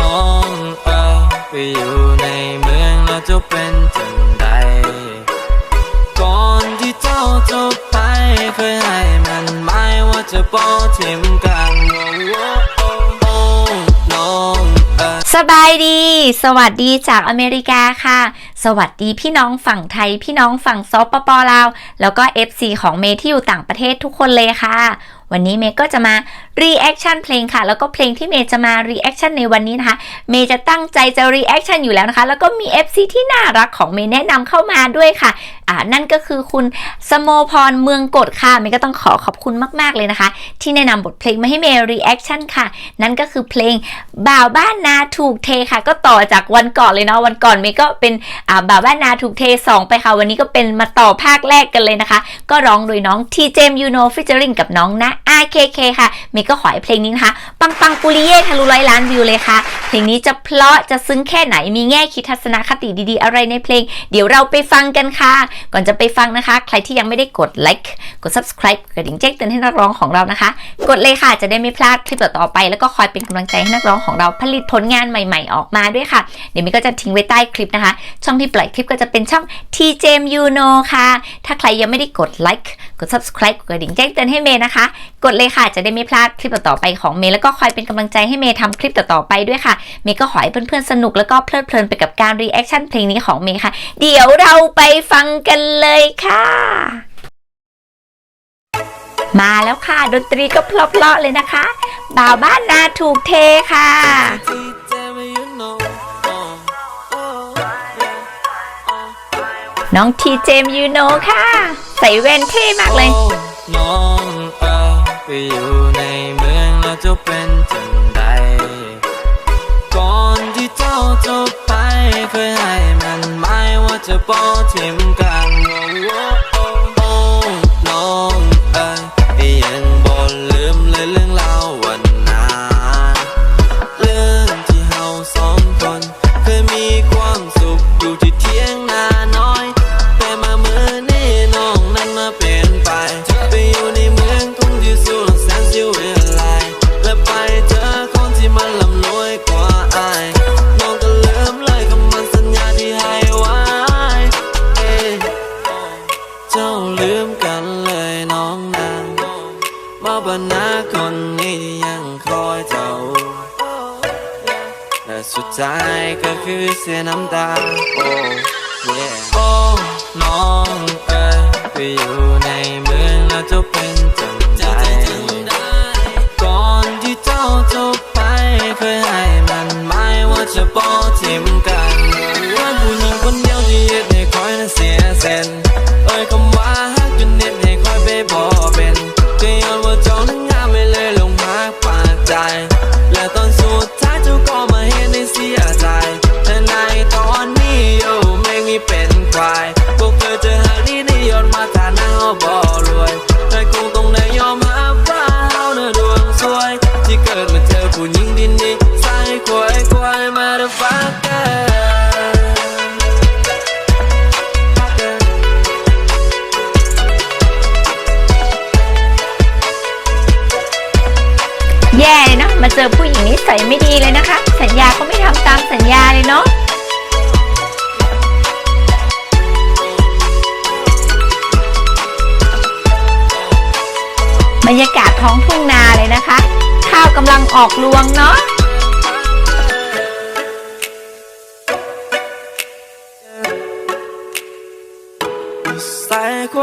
น้องเอ๋ยไปอยู่ในเมืองแล้วจะเป็นจังใดก่อนที่เจ้าจะไปเคยให้มันหมายว่าจะปอทิมกันสบายดี สวัสดีจากอเมริกาค่ะ สวัสดีพี่น้องฝั่งไทย พี่น้องฝั่งซอปปอลาว แล้วก็ FC ของเมที่อยู่ต่างประเทศทุกคนเลยค่ะ วันนี้เมย์ก็จะมา reaction เพลงค่ะ แล้วก็เพลงที่เมย์จะมา reaction ในวันนี้นะคะ เมย์จะตั้งใจจะ reaction อยู่แล้วนะคะ แล้วก็มี FC ที่น่ารักของเมย์แนะนำเข้ามาด้วยค่ะอ่านั่นก็คือคุณสโมพรเมืองกฎค่ะเมย์ก็ต้องขอขอบคุณมาก ๆ เลยนะคะ ที่แนะนำบทเพลงมาให้เมย์ reaction ค่ะ นั่นก็คือเพลงบ่าวบ้านนาถูกเทค่ะ ก็ต่อจากวันก่อนเลยเนาะวันก่อนเมย์ก็เป็นอ่าบ่าวบ้านนาถูกเทสองไปค่ะ วันนี้ก็เป็นมาต่อภาคแรกกันเลยนะคะ ก็ร้องโดยน้องทีเจมยูโนฟิชเจอริงกับน้องนะ RKK ค่ะเมย์ก็ขอให้เพลงนี้นะคะ ปังปังปุริเย่ทะลุร้อยล้านวิวเลยค่ะ เพลงนี้จะเพราะจะซึ้งแค่ไหนมีแง่คิดทัศนคติดีๆ อะไรในเพลง เดี๋ยวเราไปฟังกันค่ะก่อนจะไปฟังนะคะ ใครที่ยังไม่ได้กดไลค์กด subscribe กดดิ่งแจ้งเตือนให้นักร้องของเรานะคะ กดเลยค่ะจะได้ไม่พลาดคลิปต่อๆไป แล้วก็คอยเป็นกำลังใจให้นักร้องของเราผลิตผลงานใหม่ ๆ ออกมาด้วยค่ะ เดี๋ยวมิก็จะทิ้งไว้ใต้คลิปนะคะ ช่องที่ปล่อยคลิปก็จะเป็นช่อง TJ You Know ค่ะ ถ้าใครยังไม่ได้กดไลค์กด subscribe กดกระดิ่งแจ้งเตือนให้เมย์นะคะ กดเลยค่ะจะได้ไม่พลาดคลิปต่อๆไปของเมย์แล้วก็คอยเป็นกำลังใจให้เมย์ทำคลิปต่อๆไปด้วยค่ะ เมย์ก็ขอให้เพื่อนๆสนุกแล้วก็เพลิดเพลินไปกับการ reaction เพลงนี้ของเมย์ค่ะ เดี๋ยวเราไปฟังกันเลยค่ะ มาแล้วค่ะ ดนตรีก็เพลาะๆเลยนะคะบ่าวบ้านนาถูกเทค่ะ น้องทีเจมยูโนค่ะ ใส่แว่นเท่มากเลยน้องเอ๋ยไปอยู่ในเมืองแล้วจะเป็นจังใดก่อนที่เจ้าจะไปเคยให้มันหมายว่าจะปอทิมกันายก็คือ เจอผู้หญิงนิสัยไม่ดีเลยนะคะ สัญญาก็ไม่ทำตามสัญญาเลยเนาะบรรยากาศท้องทุ่งนาเลยนะคะ ข้าวกำลังออกรวงเนาะใส่ค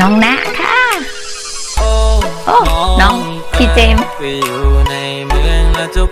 น้องนะค่ะโอ้โอ้ น้องพี่เจมส์ ไปอยู่ในเมืองแล้วจะ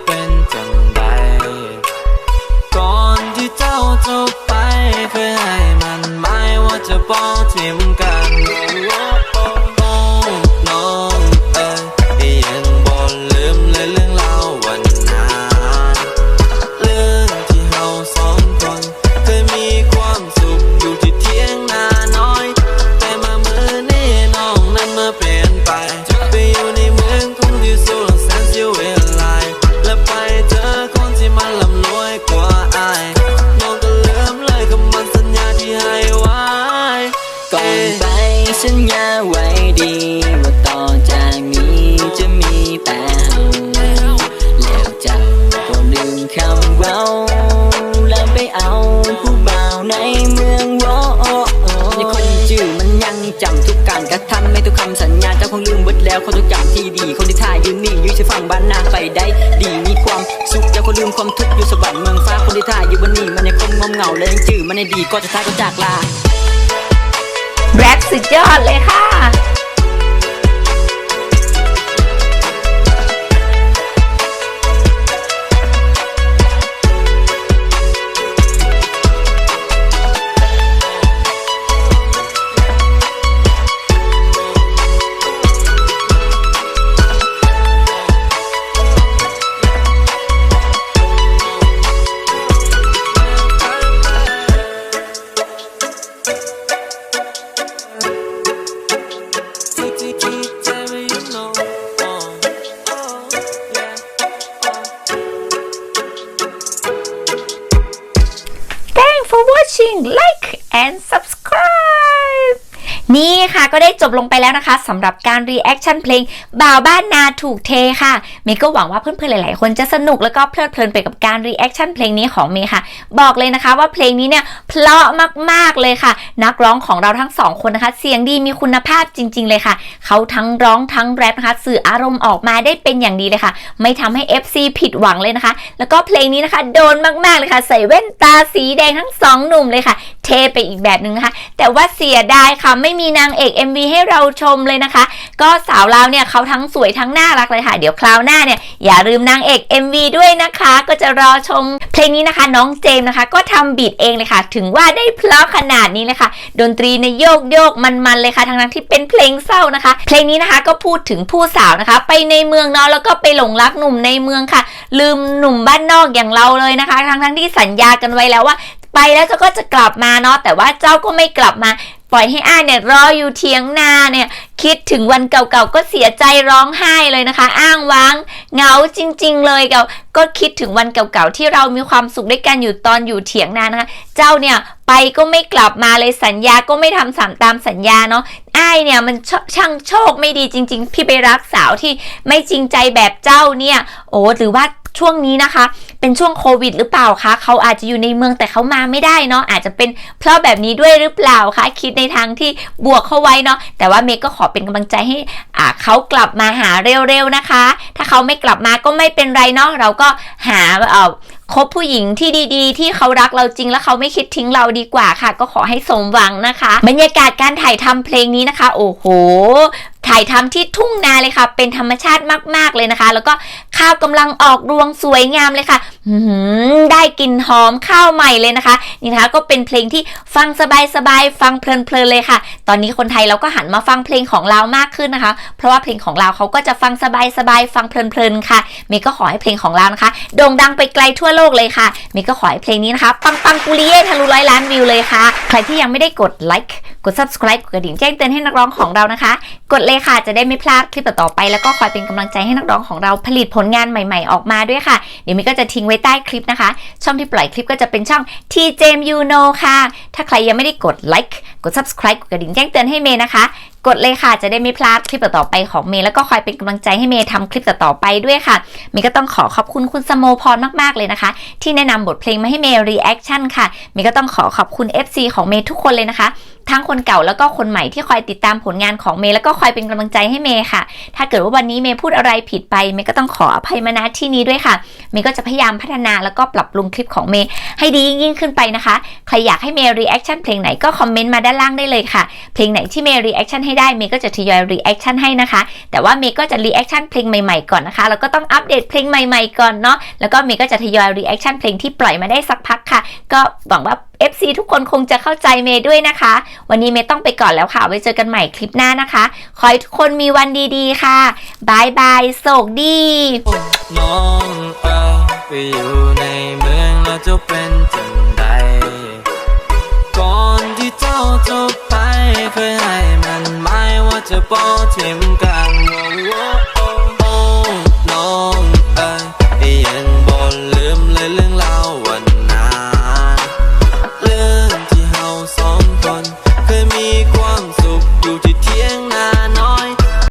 เหงาและยังจื่อมันในดีก็จะท้ายก็จากลาแรปสุดยอดเลยค่ะ แล้วนะคะสำหรับการ reaction เพลงบ่าวบ้านนาถูกเทค่ะ เมย์ก็หวังว่าเพื่อนๆหลายๆ คนจะสนุกแล้วก็เพลิดเพลินไปกับการ reaction เพลงนี้ของเมย์ค่ะ บอกเลยนะคะว่าเพลงนี้เนี่ยเพราะมากๆเลยค่ะ นักร้องของเราทั้งสองคนนะคะ เสียงดีมีคุณภาพจริง ๆ เลยค่ะ เขาทั้งร้องทั้งแรปนะคะ สื่ออารมณ์ออกมาได้เป็นอย่างดีเลยค่ะ ไม่ทำให้ FC ผิดหวังเลยนะคะ แล้วก็เพลงนี้นะคะโดนมากๆเลยค่ะ ใส่แว่นตาสีแดงทั้งสองหนุ่มเลยค่ะ เทไปอีกแบบหนึ่งนะคะ แต่ว่าเสียดายค่ะไม่มีนางเอก MV ให้เราชมเลยนะคะ ก็สาวลาเนี่ยเขาทั้งสวยทั้งน่ารักเลยค่ะ เดี๋ยวคราวหน้าเนี่ยอย่าลืมนางเอก MV ด้วยนะคะ ก็จะรอชมเพลงนี้นะคะ น้องเจมส์นะคะ ก็ทำบีทเองเลยค่ะ ถึงว่าได้เพราะขนาดนี้เลยค่ะ ดนตรีในโยกโยกมันๆเลยค่ะทั้งนั้นที่เป็นเพลงเศร้านะคะ เพลงนี้นะคะก็พูดถึงผู้สาวนะคะ ไปในเมืองเนาะแล้วก็ไปหลงรักหนุ่มในเมืองค่ะ ลืมหนุ่มบ้านนอกอย่างเราเลยนะคะ ทั้งทั้งๆที่สัญญากันไว้แล้วว่าไปแล้วเจ้าก็จะกลับมาเนาะแต่ว่าเจ้าก็ไม่กลับมา ปล่อยให้อ้ายเนี่ยรออยู่เทียงนาเนี่ยคิดถึงวันเก่าๆก็เสียใจร้องไห้เลยนะคะ อ้างว้างเหงาจริง ๆ เลยเก่าก็คิดถึงวันเก่าๆที่เรามีความสุขด้วยกันอยู่ตอนอยู่เถียงนานะคะ เจ้าเนี่ยไปก็ไม่กลับมาเลยสัญญาก็ไม่ทำสามตามสัญญาเนาะอ้ายเนี่ยมันชช่างโชคไม่ดีจริง ๆ พี่ไปรักสาวที่ไม่จริงใจแบบเจ้าเนี่ย โอ้หรือว่า ช่วงนี้นะคะ เป็นช่วงโควิด หรือเปล่าคะเขาอาจจะอยู่ในเมืองแต่เขามาไม่ได้เนาะอาจจะเป็นเพราะแบบนี้ด้วยหรือเปล่าคะคิดในทางที่บวกเข้าไว้เนาะแต่ว่าเมย์ก็ขอเป็นกำลังใจให้อ่าเขากลับมาหาเร็วๆนะคะ ถ้าเขาไม่กลับมาก็ไม่เป็นไรเนาะเราก็หาเอ่อคบผู้หญิงที่ดีๆ ที่เขารักเราจริง แล้วเขาไม่คิดทิ้งเราดีกว่าค่ะ ก็ขอให้สมหวังนะคะ บรรยากาศการถ่ายทำเพลงนี้นะคะ โอ้โห ถ่ายทำที่ทุ่งนาเลยค่ะ เป็นธรรมชาติมากๆเลยนะคะ แล้วก็ข้าวกำลังออกรวงสวยงามเลยค่ะได้กลิ่นหอมข้าวใหม่เลยนะคะ นี่นะคะก็เป็นเพลงที่ฟังสบายๆฟังเพลินๆเลยค่ะ ตอนนี้คนไทยเราก็หันมาฟังเพลงของเรามากขึ้นนะคะ เพราะว่าเพลงของเราเขาก็จะฟังสบายๆฟังเพลินๆค่ะเมย์ก็ขอให้เพลงของเรานะคะโด่งดังไปไกลทั่วโลกเลยค่ะเมย์ก็ขอให้เพลงนี้นะคะปังปังๆกุลีเย่ทะลุร้อยล้านวิวเลยค่ะ ใครที่ยังไม่ได้กดไลค์ กด subscribe กดกระดิ่งแจ้งเตือนให้นักร้องของเรานะคะ กดเลยค่ะจะได้ไม่พลาดคลิปต่อๆไป แล้วก็คอยเป็นกำลังใจให้นักร้องของเราผลิตผลงานใหม่ๆ ออกมาด้วยค่ะ เดี๋ยวเมย์ก็จะทิ้งไว้ใต้คลิปนะคะ ช่องที่ปล่อยคลิปก็จะเป็นช่อง TJMU Know ค่ะ ถ้าใครยังไม่ได้กดไลค์กด subscribe กดกระดิ่งแจ้งเตือนให้เมย์นะคะ กดเลยค่ะจะได้ไม่พลาดคลิปต่อๆไปของเมย์แล้วก็คอยเป็นกำลังใจให้เมย์ทำคลิปต่อๆไปด้วยค่ะเมย์ก็ต้องขอขอบคุณคุณสโมพรมากๆเลยนะคะ ที่แนะนำบทเพลงมาให้เมย์รีแอคชั่นค่ะเมย์ก็ต้องขอขอบคุณ FC ของเมย์ทุกคนเลยนะคะ ทั้งคนเก่าแล้วก็คนใหม่ที่คอยติดตามผลงานของเมย์แล้วก็คอยเป็นกำลังใจให้เมย์ค่ะ ถ้าเกิดว่าวันนี้เมย์พูดอะไรผิดไปเมย์ก็ต้องขออภัยมาณที่นี้ด้วยค่ะ เมย์ก็จะพยายามพัฒนาแล้วก็ปรับปรุงคลิปของเมย์ให้ดียิ่งขึ้นไปนะคะ ใครอยากให้เมย์รีแอคชั่นเพลงไหนก็คอมเมนต์มาด้านล่างได้เลยค่ะ เพลงไหนที่เมย์รีแอคชั่นให้ได้เมย์ก็จะทยอยรีแอคชั่นให้นะคะ แต่ว่าเมย์ก็จะรีแอคชั่นเพลงใหม่ๆก่อนนะคะ แล้วก็ต้องอัปเดตเพลงใหม่ๆก่อนเนาะ แล้วก็เมย์ก็จะทยอยรีแอคชั่นเพลงที่ปล่อยมาได้สักพักค่ะ ก็หวังว่า FC ทุกคนคงจะเข้าใจเมย์ด้วยนะคะ วันนี้เมย์ต้องไปก่อนแล้วค่ะ ไว้เจอกันใหม่คลิปหน้านะคะ ขอให้ทุกคนมีวันดีๆค่ะบายบายโศกดีน้องเอ๋ยไปอยู่ในเมืองแล้วจะเป็นจังใดก่อนที่เจ้าจะไปเคยให้มันหมายว่าจะบอกทิมกัน